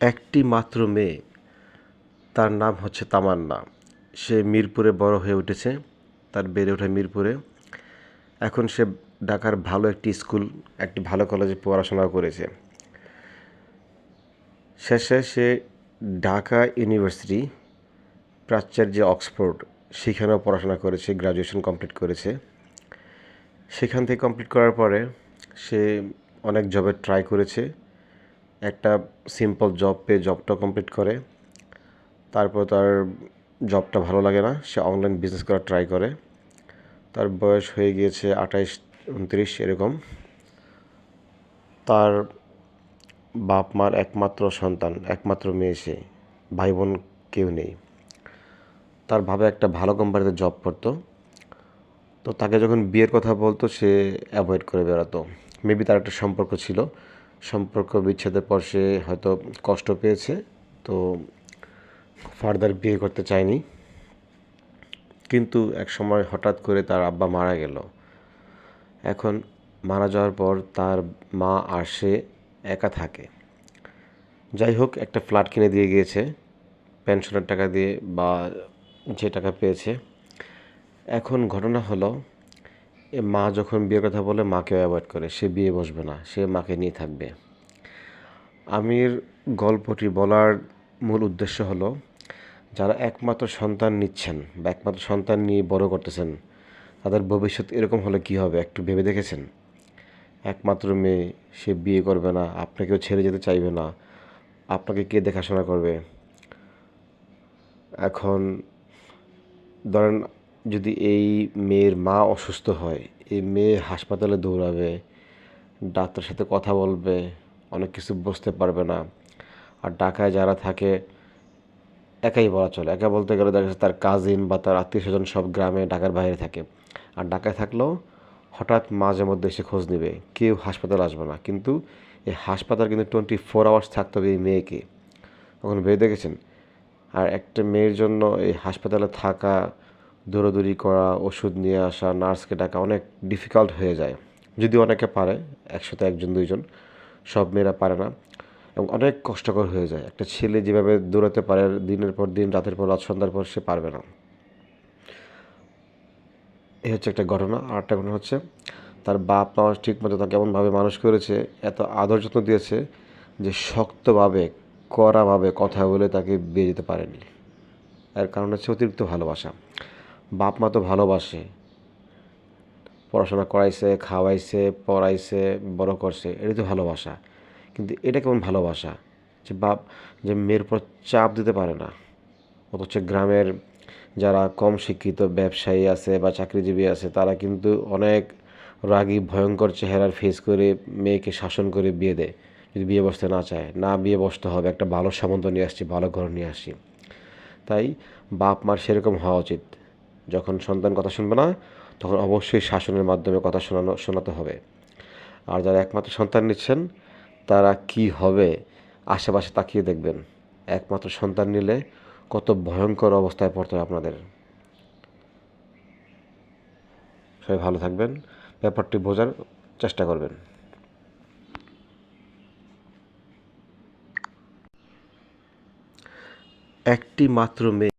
একটি মাত্র মেয়ে, তার নাম হচ্ছে তামান্না। সে মিরপুরে বড় হয়ে উঠেছে, তার বেড়ে ওঠে মিরপুরে। এখন সে ঢাকার ভালো একটি স্কুল, একটি ভালো কলেজে পড়াশোনা করেছে। শেষে সে ঢাকা ইউনিভার্সিটি, প্রাচ্যের যে অক্সফোর্ড, সেখানেও পড়াশোনা করেছে, গ্রাজুয়েশন কমপ্লিট করেছে। সেখান থেকে কমপ্লিট করার পরে সে অনেক জবে ট্রাই করেছে। একটা সিম্পল জব পেয়ে জবটা কমপ্লিট করে, তারপর তার জবটা ভালো লাগে না, সে অনলাইন বিজনেস করার ট্রাই করে, তার বয়স হয়ে গিয়েছে আঠাইশ, উনত্রিশ এরকম। তার বাপ মার একমাত্র সন্তান, একমাত্র মেয়ে সে ভাই বোন কেউ নেই। তার ভাবে একটা ভালো কোম্পানিতে জব করতো, তো তাকে যখন বিয়ের কথা বলতো সে অ্যাভয়েড করে বেড়াতো। মেবি তার একটা সম্পর্ক ছিল সম্পর্ক বিচ্ছেদের পর সে হয়তো কষ্ট পেয়েছে, তো ফার্দার বিয়ে করতে চায়নি। কিন্তু এক সময় হঠাৎ করে তার আব্বা মারা গেল। এখন মারা যাওয়ার পর তার মা আর সে একা থাকে। যাই হোক, একটা ফ্ল্যাট কিনে দিয়ে গিয়েছে, পেনশনের টাকা দিয়ে বা যে টাকা পেয়েছে। এখন ঘটনা হলো মা যখন বিয়ের কথা বলে, মাকে অ্যাভয়েড করে। সে বিয়ে বসবে না, সে মাকে নিয়ে থাকবে। আমির গল্পটি বলার মূল উদ্দেশ্য হলো, যারা একমাত্র সন্তান নিচ্ছেন বা একমাত্র সন্তান নিয়ে বড় করতেছেন, তাদের ভবিষ্যৎ এরকম হলে কী হবে, একটু ভেবে দেখেছেন? একমাত্র মেয়ে, সে বিয়ে করবে না, আপনাকেও ছেড়ে যেতে চাইবে না, আপনাকে কে দেখাশোনা করবে? এখন ধরেন যদি এই মেয়ের মা অসুস্থ হয়, এই মেয়ে হাসপাতালে দৌড়াবে, ডাক্তারের সাথে কথা বলবে, অনেক কিছু বুঝতে পারবে না, আর ঢাকায় যারা থাকে, একাই বলা চলে। একা বলতে গেলে দেখা তার কাজিন বা তার আত্মীয় স্বজন সব গ্রামে ঢাকার বাইরে থাকে। আর ঢাকায় থাকলেও হঠাৎ মাঝে মধ্যে এসে খোঁজ নেবে, কেউ হাসপাতাল আসবে না। কিন্তু এই হাসপাতাল কিন্তু টোয়েন্টি ফোর আওয়ার্স থাকতে হবে এই মেয়েকে। কখনো ভেবে দেখেছেন? আর একটা মেয়ের জন্য এই হাসপাতালে থাকা দৌড়াদৌড়ি করা, ওষুধ নিয়ে আসা, নার্সকে ডাকা অনেক ডিফিকাল্ট হয়ে যায়। যদি অনেকে পারে, একসাথে একজন, দুইজন, সব মেয়েরা পারে না। এবং অনেক কষ্টকর হয়ে যায়। একটা ছেলে যেভাবে দৌড়াতে পারে, দিনের পর দিন, রাতের পর রাত, সন্ধ্যার পর সে পারবে না। এই হচ্ছে একটা ঘটনা। আর একটা ঘটনা হচ্ছে, তার বাপ মা ঠিক মতো তাকে এমনভাবে মানুষ করেছে, এত আদর যত্ন দিয়েছে যে শক্তভাবে, কড়াভাবে কথা বলে তাকে বিয়ে যেতে পারেনি। এর কারণ হচ্ছে অতিরিক্ত ভালোবাসা। বাপ মা তো ভালোবাসে। পড়াশোনা করাইছে, খাওয়াইছে, পড়াইছে, বড় করছে, এটাই তো ভালোবাসা। কিন্তু এটা কেমন ভালোবাসা? যে বাপ, যে মেয়ের উপর চাপ দিতে পারে না। অথচ গ্রামের যারা কম শিক্ষিত ব্যবসায়ী আছে বা চাকরিজীবী আছে, তারা কিন্তু অনেক রাগী, ভয়ঙ্কর চেহারার ফেস করে মেয়েকে শাসন করে বিয়ে দেয়। যদি বিয়ে বসতে না চায়, না বিয়ে বসতে হবে, একটা ভালো সামন্ত নিয়ে আসছি, ভালো ঘর নিয়ে আসছি। তাই বাপ মার সেরকম হওয়া উচিত। যখন সন্তান কথা শুনবে না, তখন অবশ্যই শাসনের মাধ্যমে কথা শোনানো, শোনাতে হবে। আর যারা একমাত্র সন্তান নিচ্ছেন, তারা কি হবে আশেপাশে তাকিয়ে দেখবেন। একমাত্র সন্তান নিলে কত ভয়ঙ্কর অবস্থায় পড়তে হবে আপনাদের। সবাই ভালো থাকবেন, ব্যাপারটি বোঝার চেষ্টা করবেন। একটি মাত্র মেয়ে